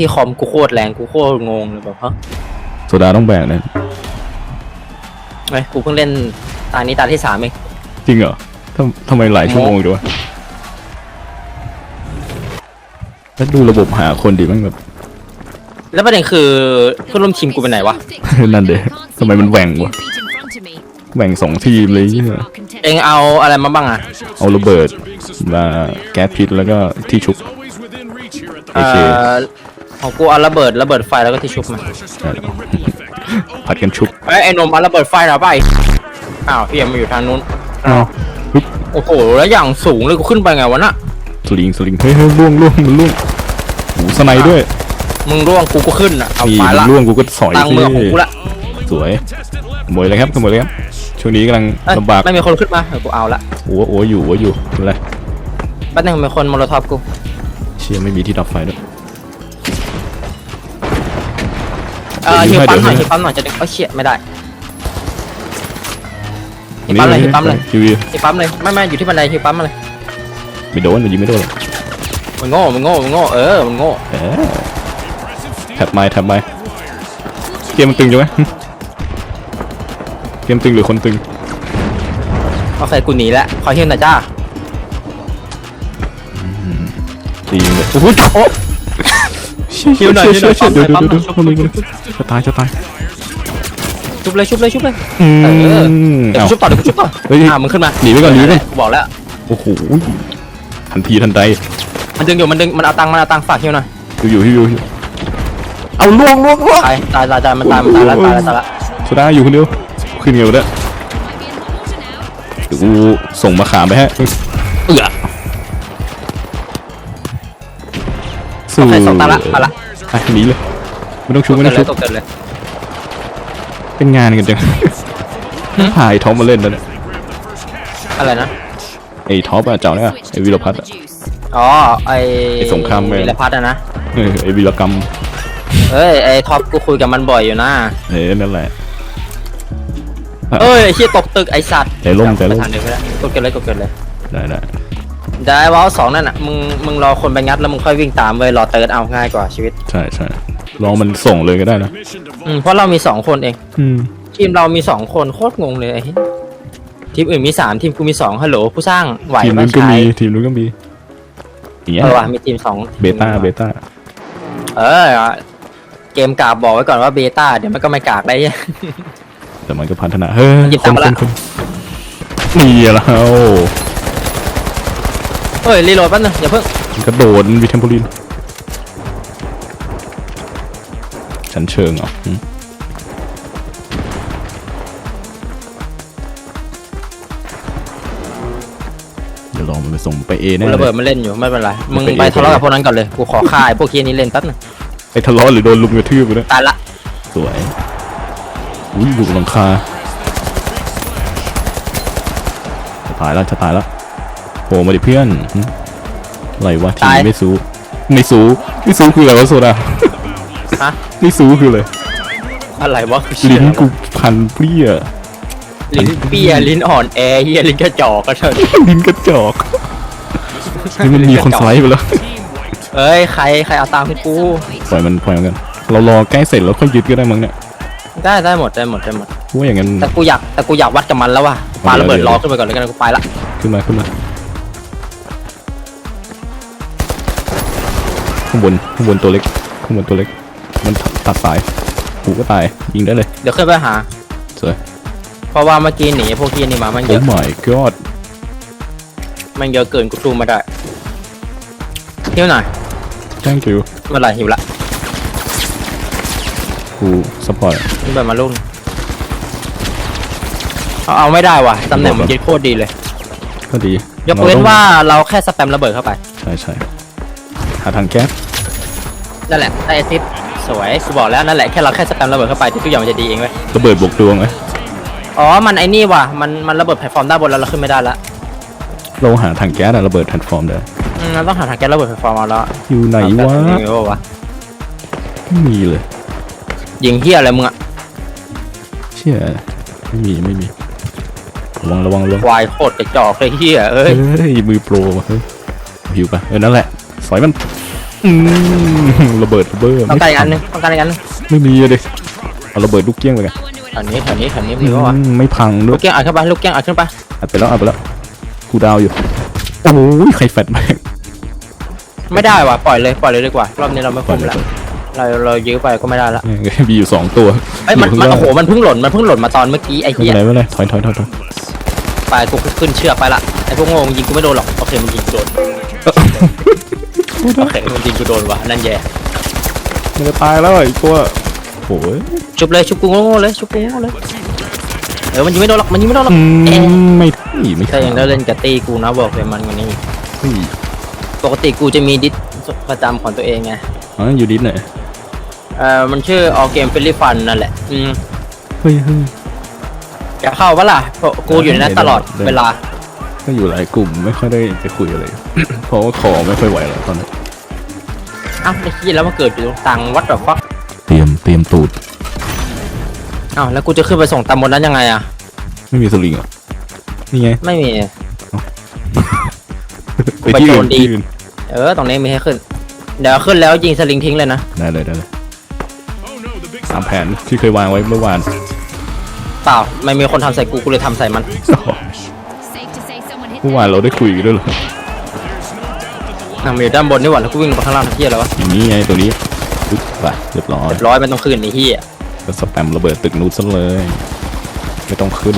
ที่คอมกูโคตรแรงกูโคตรงงเลยแบบฮะโซดาต้องแบกนะไอ้ยกูเพิ่งเล่นตานี้ตาที่สามเอง จริงเหรอทำทำไมหลายชั่วโมงด้วยแล้วดูระบบหาคนดิมันแบบ แล้วประเด็นคือเพื่อนร่วมทีมกูไปไหนวะ นั่นเด้ทำไมมันแหว่งวะ แบ่งสองทีมเลยเนี่ยเองเอาอะไรมาบ้างอะ เอาระเบิดมาแก๊สพิษแล้วก็ที่ชุบ เอ่อ ของกูเอาระเบิดระเบิดไฟแล้วก็ที่ชุบมา ผัดกันชุบไอ้ยไอ้นมเอาระเบิดไฟเราไปอ้าวพี่ยังมาอยู่ทางนู้น อ้าวปึ๊บโอ้โห แล้วอย่างสูงเลยกูขึ้นไปไงวะน่ะ สลิงสลิงเฮ้ยเฮ้ยล่วงล่วงมันล่วงหูสไนด์ด้วยมึงร่วงกูก็ขึ้นอะ เอานี่ไปมันละล่วงกูก็สอยตังสิเมืองของกูละสวยขโมยเลยครับขโมยเลยครับช่วงนี้กำลังเอ้ยลำบากไม่มีคนขึ้นมาเออกูเอาละโอ้โหโอ้โหอยู่โอ้โหอยู่อะไรแป๊บนึงมีคนโมโลท็อปกูเชี่ยไม่มีที่ดับไฟด้วย ออเดี๋ฮิยววปั๊มหน่อยให้ฮิวปั๊มหน่อยจะได้เอ้ยเฉียดไม่ได้อันปั๊มเลยปั๊มเลยฮิวฮิวปั๊มเลยไม่ไม่อยู่ที่บันไดฮิวปั๊มมาเลยไม่โดนมันยิงไม่โดนหรอกมันโง่มันโง่มันโง่เออมันโง่เออแท็บไม้แท็บไม้เกมมันตึงจังไหมหึเกมตึงหรือคนตึงโอเคกูหนีแล้วขอฮิวหน่อยจ้าจริงเลยโอ้โหโอ้ ฮิวหน่อยฮิวหน่อยเดี๋ยวเดี๋ยวปั๊มหน่เดี๋อยยวปั๊มหน่อยเดี๋ยวจะตายจะตายชุบเลยชุบเลยชุบเลยอืเออมเดี๋ยวเอ้ากูชุบต่อเดี๋ยวกูชุบต่อเฮ้ยอ่ามึงขึ้นมาหนีไปก่อนหนีไปก่อนกูบอกแล้ว โอ้โหทันทีทันใดมันดึงอยู่มันดึงมันเอาตังค์มันเอาตังค์ฝากฮิวหน่อยอยู่อยู่อยู่อยู่เอาล่วงล่วงล่วงตายตายตายตายมันตายมันตายแล้วตายแล้วตายแล้วโซดาอยู่คนเดียวขึ้นเงี้ยวเด้อเดี๋ยวกูส่งมาขามไปฮะเอือ โอเคสองตาละเอาละ ไปหนีเลยไม่ต้องชุบตกไม่เกิต้นองเลชุยบตกเกินเลยเป็นงานกันจังพายท็อปมาเล่นแล้วเนี่ยอะไรนะไอ้ท็อปอะเจ้าเนี่ยไอ้วีรพัฒน์อะ อ๋อไอไอ้สงครามเมืองวีรพัฒน์อะนะเออไอ้วีรกรรมเอ้ยไอท็อปกูคุยกับมันบ่อยอยู่นะเออนั่นแหละ เอ้ยไอ้เชี่ยตกตึกไอสัตว์ใจล่มใจล่ม ไปทางเดินไปแล้วกดเกินเลยกดเกินเลยได้ได้ ได้วอลสองนั่นอะมึงมึงรอคนไปงัดแล้วมึงค่อยวิ่งตามเว้ยรอเติร์ดเอาง่ายกว่าชีวิตใช่ใช่ลองมันส่งเลยก็ได้นะ อืมเพราะเรามีสองคนเองอืม ทีมเรามีสองคนโคตรงงเลยไอ้เหี้ยทีมอื่นมีสามทีมกูมีสองฮัลโหลผู้สร้างไหวทีมไหมนู้นก็ชายมีทีมนู้นก็มีอย่างเงี้ยเออว่ะมีทีมสองเบต้าเบต้าเออเกมกากบอกไว้ก่อนว่าเบต้าเดี๋ยวมันก็ไม่กากได้เหี้ย แต่มันก็พัฒนาเฮ้ยหยิบคตังนค์มาคละ นคนนี่แล้ว เฮ้ยรีโหลดแป๊บนึงอย่าเพิ่งมันกระโดดวิเทมโพลินชั้นเชิงเหรออืมเดี๋ยวลองมันไปส่งไปเอแน่กูระเลเบิดย มันเล่นอยู่ไม่เป็นไรมึงไปไปเอง ทะเลาะกับพวกนั้นก่อนเลยกูขอฆ่าไอ้พวกเคียนี้เล่นแป๊บนึงไอ้ทะเลาะหรือโดนลุมกระทืบไปเนี่ยตายละสวยอุ้ยบุกหลังคาจะตายแล้วจะตายแล้ว โผล่มาดิเพื่อนหึอะไรวะทีมไม่สู้ไม่สู้ไม่สู้คืออะไรวะโซดาฮะไม่สู้คืออะไรอะไรวะคือเชี่ยลิ้นอะไรวะกูพันเปรี้ยลิ้นเปี้ยลิ้นอ่อนแอเฮียลิ้นกระจอกก็เถิดลิ้นกระจอกนี่มันมีคนสไลด์ไปแล้วเอ้ยใครใครเอาตามให้กูปล่อยมันปล่อยมันกันเรารอใกล้เสร็จแล้วค่อยยึดก็ได้มั้งเนี่ยได้ได้หมดได้หมดได้หมดเพราะว่าอย่างนั้นแต่กูอยากแต่กูอยากวัดกับมันแล้วว่ะปาระเบิดเดี๋ยวล้อขึ้นไปก่อนแล้วกันกูไปละขึ้นมาขึ้นมา ข้างบนข้างบนตัวเล็กข้างบนตัวเล็ก มันตัดสายกูก็ตายยิงได้เลยเดี๋ยวขึ้นไปหา สวยเพราะว่าเมื่อกี้หนีพวกเฮียนี่มามันเยโอ้ อะ my god มันเยอะเกินกูสู้ไม่ได้เที่ยวหน่อย thank you เมื่อไหร่หิวละกูสปอร์ตนี่แบบมาลุ่นเอาเอาไม่ได้ว่ะตำแหน่งมันยึดโคตรดีเลย ก็ดียกเว้นรต้องว่าเราแค่สแปมระเบิดเข้าไป ใช่ใช่หาทางแก๊ส นั่นแหละได้แอสซิสต์สวยกูบอกแล้วนั่นแหละแค่เราแค่สแปมระเบิดเข้าไปทุกอย่างมันจะดีเองเว้ยระเบิดบวกดวงไหมอ๋อมันไอ้นี่ว่ะมันมันระเบิดแพลตฟอร์มด้านบนแล้วเราขึ้นไม่ได้ละเราหาทางแก๊สอะระเบิดแพลตฟอร์มได้อืมเราต้องหาทางแก้ระเบิดแพลตฟอร์มเอาแล้วอยู่ไหนวะเอาแบบนี้วะไม่มีเลย ยิงเฮียอะไรมึงอะเชี่ยไม่มีไม่มีระวังระวังระวังควายโคตรกระจอกเลยเฮียเอ้ยเฮ้ยมือโปรว่ะเฮ้ยหิวปะเออนั่นแหละสอยมัน อืมระเบิดระเบิดต้องการอีกอันหนึงต้องการอีกอันหนึงไม่มีอะเด็กเอาระเบิดลูกเกี้ยงไปกันแถวนี้แถวนี้แถวนี้มีปะวะอืมไม่พังด้ลูวยกเกี้ยงอัดขึ้นไปลูกเกี้ยงอัดขึ้นไป อัดไปแล้วอัดไปแล้วกูดาวอยู่โอ้ยใครแฟดแม่งไม่ได้ว่ะปล่อยเลยปล่อยเลยดีกว่ารอบนี้เราไม่ปคุล่อยมเลยแล้วเราเรายื้อไปก็ไม่ได้ละแม่งมีอยู่สองตัวเอ้ยมันยู่มันข้างโอ้ล่างโหมันเพิ่งหล่นมันเพิ่งหล่นมาตอนเมื่อกี้ไอ้ไม่เหี้เป็ยนไรไม่เป็นไรถอยถอยถอยถอยไปกูขึ้นเชือกไปละไอ้พวกโง่ยิงกูไม่โดนหรอกโอเคมันยิงกูโดน โอเคมันยิงกูโดนว่ะนั่นแย่มันจะตายแล้วไอ้ตัวโอ้ยชุบเลยชุบกูโง่ๆเลยชุบกูโง่ๆเลยเออมันยิงไม่โดนหรอกมันยิงไม่โดนหรอกอืเอ๊ะมไม่ไม่ไม่แต่ยังได้เล่นกับตีกูนะบอกเลยมันกว่านี้อีกเฮ้ยปกติกูจะมีดิสประจำของตัวเองไง อ๋ออยู่ดิสไหนเออมันชื่อ All Game f r e e l y Fun นั่นแหละ อืมเฮ้ยเฮ้ยอยากเข้าปะล่ะเพราะกูอยู่ในนั้นตลอดเวลา ก็อยู่หลายกลุ่มไม่ค่อยได้ไปคุยอะไร เพราะว่าคอไม่ค่อยไหวแล้วตอนนี้อ้าวไอ้ขี้ยแล้วมาเกิดอยู่ตรงตังวัดแบบฟักเตรียมเตรียมตูดอ้าวแล้วกูจะขึ้นไปส่งตำบลนั้นยังไงอะไม่มีสลิงเหรอนี่ไงไม่มี ไปที่อื่นไปโจรดี ที่อื่นเออตรงนี้มีให้ขึ้น เดี๋ยวขึ้นแล้วยิงสลิงทิ้งเลยนะได้เลยได้เลยตามแผนที่เคยวางไว้เมื่อวาน เปล่าไม่มีคนทำใส่กูกูเลยทำใส่มัน Safe มื่อวานเราได้คุยกันด้วยเหรออะมันอยู่ด้านบนนี่หว่าแล้วกูวิ่งลงไปข้างล่างเที่ยแล้ววะอย่างนี้ไงตัวนี้ปึ๊บไปเรียบร้อยเรียบร้อยมันต้องขึ้นไอ้เหี้ยก็สแปมระเบิดตึกนู้นซะเลย ไม่ต้องขึ้น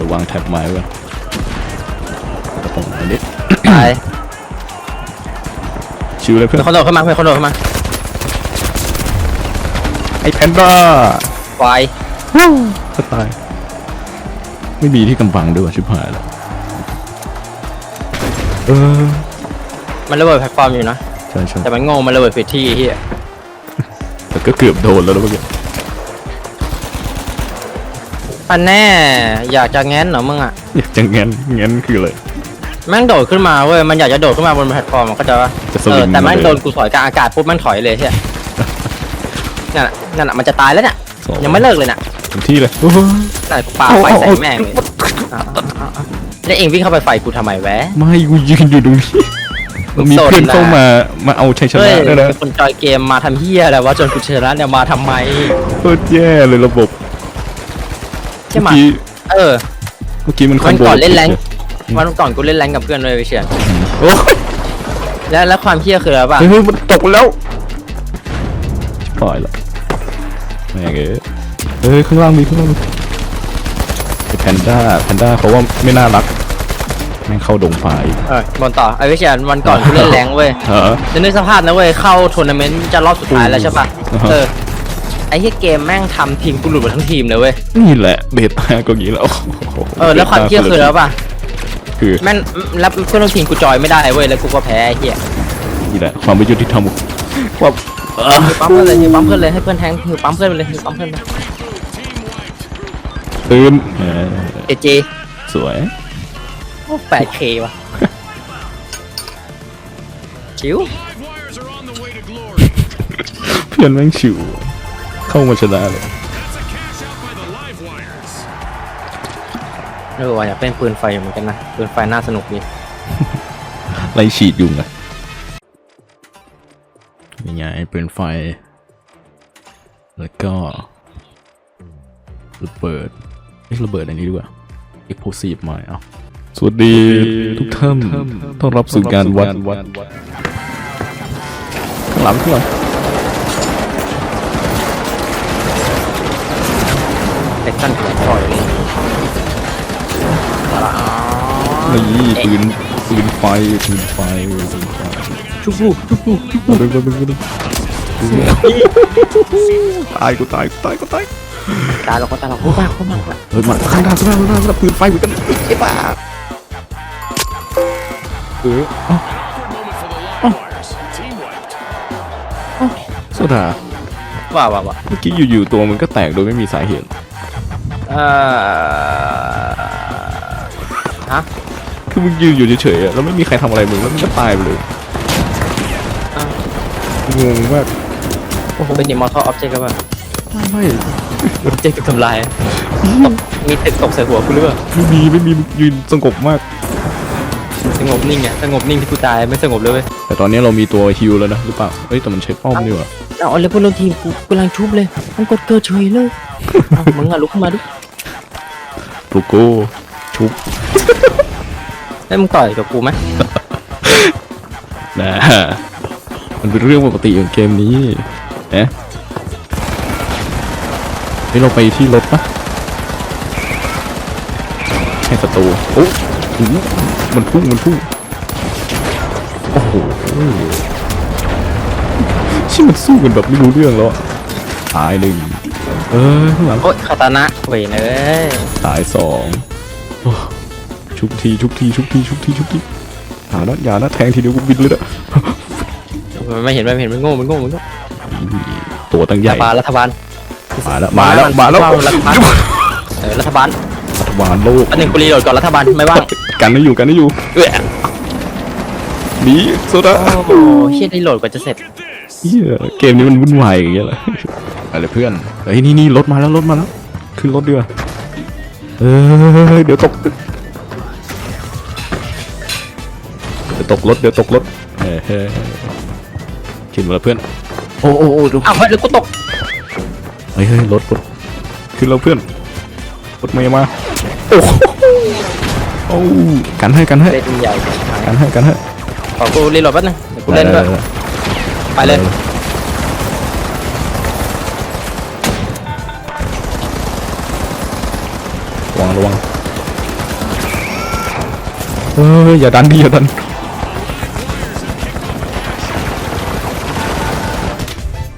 ระวางแท็บไม้ไว้กระป๋องอันนี้ตายชิวเลยเพื่อมีนคนโดดเข้ามามีคนโดดเข้ามาไอ้แพนด้าควายก็ตาย ไม่มีที่กำบังด้วยว่ะชิบหายแล้ว เออมันระเบิดแพลตฟอร์มอยู่นะ ใช่ใช่แต่มันโง่มันระเบิดผิดที่ไอ้เหี้ยแต่ก็เกือบโดนแล้วนะเมื่อกี้อันแน่ อยากจะแง้นเหรอมึงอะ อยากจะแง้นแง้นคืออะไร แม่งโดดขึ้นมาเว้ย มันอยากจะโดดขึ้นมาบนแพลตฟอร์มมันก็จะว่าจะสเอลิองแต่แม่งมาเลยโดนกูสอยกลางอากาศปุ๊บแม่งถอยเลยเฮียนั่นน่ะนั่นน่ะมันจะตายแล้วเนี่ยยังไม่เลิกเลยน่ะเต็มที่เลยโอ้โหนั่นกูปาไฟใส่แม่งเลยอะอะอะอะ แล้วเองวิ่งเข้าไปไฟกูทำไมแวะ ไม่กูยืนอยู่ตรงนี้มึงมีโซนเพื่อนนะเข้ามามาเอาชัยชเฮ้นะยด้วยนะเป็นคนจอยเกมมาทำเฮียอะไรวะจนกูชนะเนี่ยมาทำไมโคตรแย่เลยระบบใช่ไหมเมื่อกี้เออ เมื่อกี้มันคอวัมนโบก่อนเล่นแรงวันก่อนกูเล่นแรงกับเพื่อนเลยไปเชียโอ้ยแล้วแล้วความเฮียคืออะไรป่ะเฮ้ยมันตกแล้วปล่อยละแม่งเอ้ยเฮ้ยข้างล่างมีข้างล่างมีไอ้แพนด้าแพนด้าเขาว่าไม่น่ารัก แม่งเข้าดงไฟเออบนต่อไอ้วิเชียนวันก่อนกูเล่นแรงเว้ยเหรอจะนึกสภาพนะเว้ยเข้าทัวร์นาเมนต์จะรอบสุดท้ายแล้วใช่ปะอ่าฮะเออไอ้เหี้ยเกมแม่งทำทีมกูหลุดหมดทั้งทีมเลยเว้ยนี่แหละเบต้าก็อย่างนี้แล้วโอ้โหเออแล้วความเที่ยคือแล้วป่ะคือแม่งแล้วเพื่อนร่วมทีมกูจอยไม่ได้เว้ยแล้วกูก็แพ้ไอ้เหี้ยนี่แหละความไม่ยุติธรรมความเออฮิวปั๊มเพื่อนเลยฮิวปั๊มเพื่อนเลยให้เพื่อนแทงฮิวปั๊มเพื่อนไปเลยฮิวปั๊มเพื่อนไปตื่นเออเอเจสวย แปดเคว่ะ ชิวเพื่อนแม่งชิว เข้ามาชนะเลยเออว่ะอยากเป็นปืนไฟอยู่เหมือนกันนะ ปืนไฟน่าสนุกดี ไล่ฉีดยุงอะนี่ไงปืนไฟ แล้วก็ระเบิดเอ้ยระเบิดอันนี้ดีกว่า explosive มาเอา สวัสดีทุกท่านต้อนรับสู่การวัดข้างหลังข้างหลังเล็กสั้นถึงถอยเลยนี่ปืนปืนไฟปืนไฟปืนไฟชุบกูชุบกูชุบกูมาดึงดึงดึงตายกูตายกูตายกูตายตายเราก็ตายเราโอ้บ้าโอ้บ้าเฮ้ยมาข้างหน้าข้างหน้าข้างหน้าข้างหน้าปืนไฟเหมือนกันไอ้บ้า เออเอ้าเอ้าเอ้าโซดาว้าวว้าวว้าวเมื่อกี้อยู่ๆตัวมันก็แตกโดยไม่มีสาเหตุเอ่อฮะคือมึงยืนอยู่เฉยๆอะแล้วไม่มีใครทำอะไรมึงแล้วมึงก็ตายไปเลยอ้าวงงมากโอ้โหเป็นยิมมอเตอร์ออบเจกต์ป่ะไม่ไม่ออบเจกต์ถูกทำลายตกมีตึกตกใส่หัวกูหรือเปล่าไม่มีไม่มีมึงยืนสงบมากถึ งงบนิ่งอะสงบนิ่งที่กูตายไม่สงบเลยเว้ยแต่ตอนนี้เรามีตัวฮิวแล้วนะหรือเปล่าเอ้ยแต่มันใช้ป้อมนี่หว่าเอาเลยพวกเราทีมกูกำลังชุบเลย มันกดเกิดเฉยเลยเอามึงอะลุกขึ้นมาดิปลุกกูชุบแล้วมึงต่อยกับกูไหมนะมันเป็นเรื่องปกติของเกมนี้เอ๊ะเฮ้ยเราไปที่รถปะให้ศัตรูโอ้โหมันพุ่งมันพุ่งโอ้โหชิมันสู้กันแบบไม่รู้เรื่องแล้วอะตายหนึ่งเออข้างหลังโอ๊ยคาตานะเว้ยเนยตายสองโอ้ชุบทีชุบทีชุบทีชุบทีชุบทีอย่านะอย่านะแทงทีเดียวกูบินเลยนะมันไม่เห็นไม่เห็นมันโง่มันโง่มันโง่ตัวตั้งใหญ่รัฐบาลรัฐบาลมาแล้วมาแล้วมาแล้วรัฐบาลเออรัฐบาลรัฐบาลโลกอันหนึ่งกูรีโหลดก่อนรัฐบาลไม่ว่าง กันไม่อยู่กันไม่อยู่เอ้ยหนีโซดาโอ้โหเฮียรีโหลดกว่าจะเสร็จเหี้ยเกมนี้มันวุ่นวายอย่างเงี้ยเหรออะไรเพื่อนเฮ้ยนี่นี่รถมาแล้วรถมาแล้วขึ้นรถดีกว่าเออเดี๋ยวตกตึกเดี๋ยวตกรถเดี๋ยวตกรถเฮ้ยเฮ้ยขึ้นมาแล้วเพื่อนโอ้โอ้โอ้ดูอ้าวเฮ้ยแล้วกูตกเฮ้ยเฮ้ยรถรถขึ้นแล้วเพื่อนรถเมย์มาโอ้โหโอ้กันให้กันให้เล่นใหญ่ชิบหายกันให้กันให้ขอกูรีโหลดแป๊บนึงเดี๋ยวกูเล่นด้วยออไปเลยระวังระวังเอออย่าดันดิอย่าดัน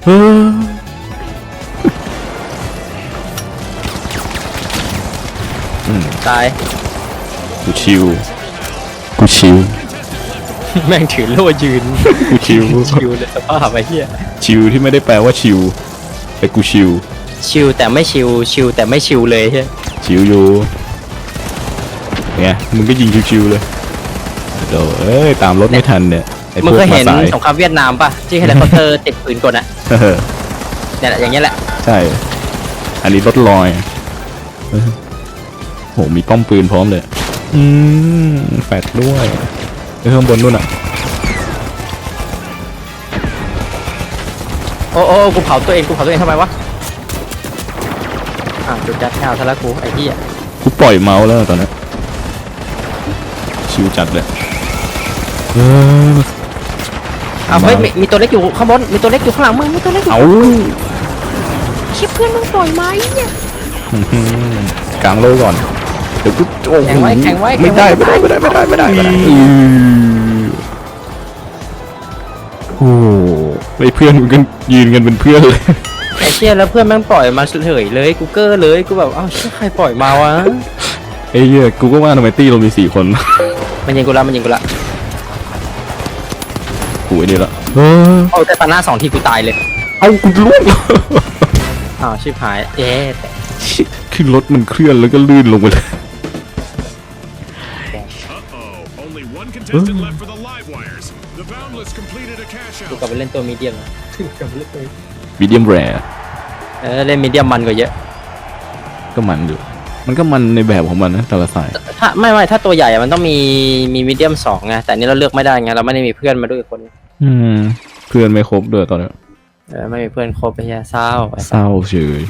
เออตายกู ชิวกูชิวแม่งถือโล่ยืนกูชิวชิวเลยสภาพไอ้เหี้ยชิวที่ไม่ได้แปลว่าชิวแต่กูชิวชิวแต่ไม่ชิวชิวแต่ไม่ชิวเลยเฮ้ยชิวอยู่ไงมึงก็ยิงชิวๆเลยเดี๋ยวเอ้ยตามรถไม่ทันเนี่ยไอ้พมึงวกเคยมาเห็นสายสงครามเวียดนามป่ะที่เฮลิคอปเตอร์ติดปืนกลอะเออเนี่ยแหละอย่างเงี้ยแหละใช่ อันนี้รถลอยเออโหมีป้อมปืนพร้อมเลย อืมแฟดด้วยไปข้างบนนู่นอะ โอ้โอ้กูเผาตัวเอง กูเผาตัวเองทำไมวะ อ่าวจุดยัดแถวทะละกู ไอ้เหี้ยกูปล่อยเมาส์แล้วตอนนี้ชิวจัดเลยเอออ้าวเฮ้ยมีมีตัวเล็กอยู่ข้างบน มีตัวเล็กอยู่ข้างหลังมึง มีตัวเล็กอยู่เอาเชี่ยเพื่อนมึงปล่อยไหมเนี่ย อื้อหือกลางโลก่อนเดี๋ยวกูโอ้โหแข่งไว้แข่งไว้ไม่ได้แข่ไม่งได้ไว้ไม่ได้ไม่ได้ไม่ได้ไม่ได้อือโอ้โหไอ้เพื่อนมึงกันยืนกันเป็นเพื่อนเลย ไอ้เชี่ยแล้วเพื่อนแม่งปล่อยมาเฉยเลยกูเกอร์เลยกูแบบอ้าวเชี่ยใครปล่อยมาวะไอ้เหี้ยกูก็ว่าทำไมตี้เรามีสี่คนมันยิงกูละมันยิงกูละกูไอ้นี่ละเออเอาแต่ปาหน้าสองทีกูตายเลยเอากูล่วง อ้าวชิบหายเอ๊ะแต่ขึ้นรถมันเคลื่อนแล้วก็ลื่นลงไปเลย contestant left for the live wires. The Boundless completed a cash กู out. กลับไปเล่นตัวมีเดียมกลับไปเล่นตัวมีเดียมแรเออเล่นมีเดียมมันกว่าเยอะก็มันอยู่ มันก็มันในแบบของมันนะแต่ละสายถ้าไม่ไม่ถ้าตัวใหญ่อะมันต้องมีมีมีเดียมสองไงแต่อันนี้เราเลือกไม่ได้ไงเราไม่ได้มีเพื่อนมาด้วยคนอืมเพื่อนไม่ครบด้วยตอนนี้เออไม่มีเพื่อนครบไปเฮียเศร้า เศร้าเฉย